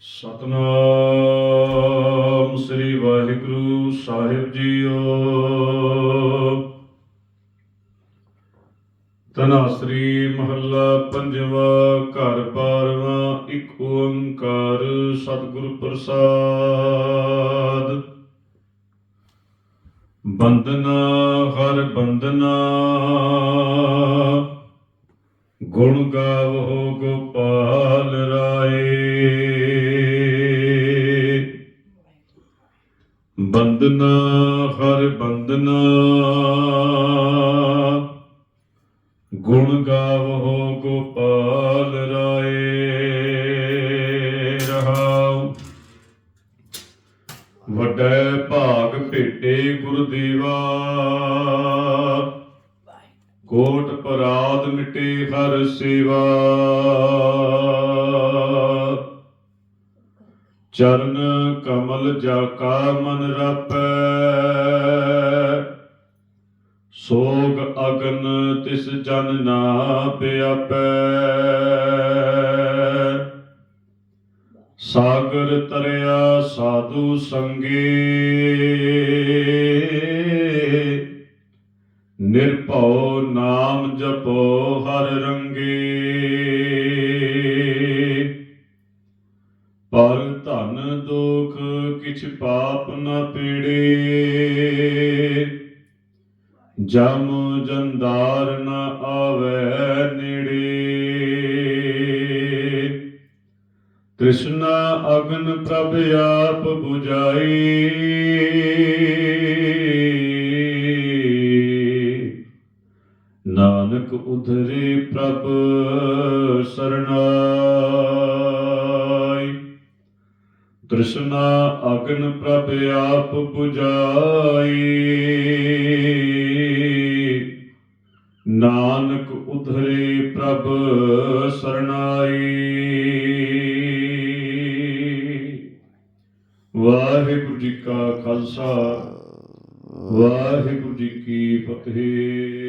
ਸਤਨਾਮ ਸ੍ਰੀ ਵਾਹਿਗੁਰੂ ਸਾਹਿਬ ਜੀਓ। ਤਨਾਸਰੀ ਮਹੱਲਾ ਪੰਜਵਾ, ਘਰ ਬਾਰਵਾਂ, ਇੱਕ ਓੰਕਾਰ ਸਤਿਗੁਰ ਪ੍ਰਸਾਦ। ਬੰਦਨਾ ਹਰ ਬੰਦਨਾ ਗੁਣ ਗਾਵੋ ਗੋਪਾਲ। ਬੰਦਨਾ ਹਰ ਬੰਦਨਾ ਗੁਣ ਗਾਵੋ ਗੋਪਾਲ ਰਾਏ ਰਹਾਉ। ਵੱਡਾ ਭਾਗ ਭੇਟੇ ਗੁਰਦੇਵਾ ਕੋਟ ਪਰਾਦ ਮਿਟੇ ਹਰ ਸੇਵਾ। ਚਰਨ ਕਮਲ ਜਾ ਕਾ ਮਨ ਰਪੈ। ਸੋਗ ਅਗਨ ਤਿਸ ਜਨ ਨਾ ਪਿਆਪੈ ਸਾਗਰ ਤਰਿਆ ਸਾਧੂ ਸੰਗੇ। ਨਿਰਭਉ ਨਾਮ ਜਪੋ ਹਰ ਰੰਗੇ। ਧਨ ਦੁਖ ਕਿਛ ਪਾਪ ਨ ਪੀੜੇ। ਜਮ ਜੰਦਾਰ ਨ ਆਵੇ ਨੇੜੇ। ਕ੍ਰਿਸ਼ਨਾ ਅਗਨ ਪ੍ਰਭ ਆਪ 부ਝਾਈ ਨਾਨਕ ਉਧਰੇ ਪ੍ਰਭ ਸਰਣਾਈ ਤ੍ਰਿਸ਼ਨਾ ਅਗਨ ਪ੍ਰਭ ਆਪ 부ਝਾਈ ਨਾਨਕ ਉਧਰੇ ਪ੍ਰਭ ਸਰਣਾਈ। ਵਾਹਿਗੁਰੂ ਜੀ ਕਾ ਖਾਲਸਾ, ਵਾਹਿਗੁਰੂ ਜੀ ਕੀ ਫਤਿਹ।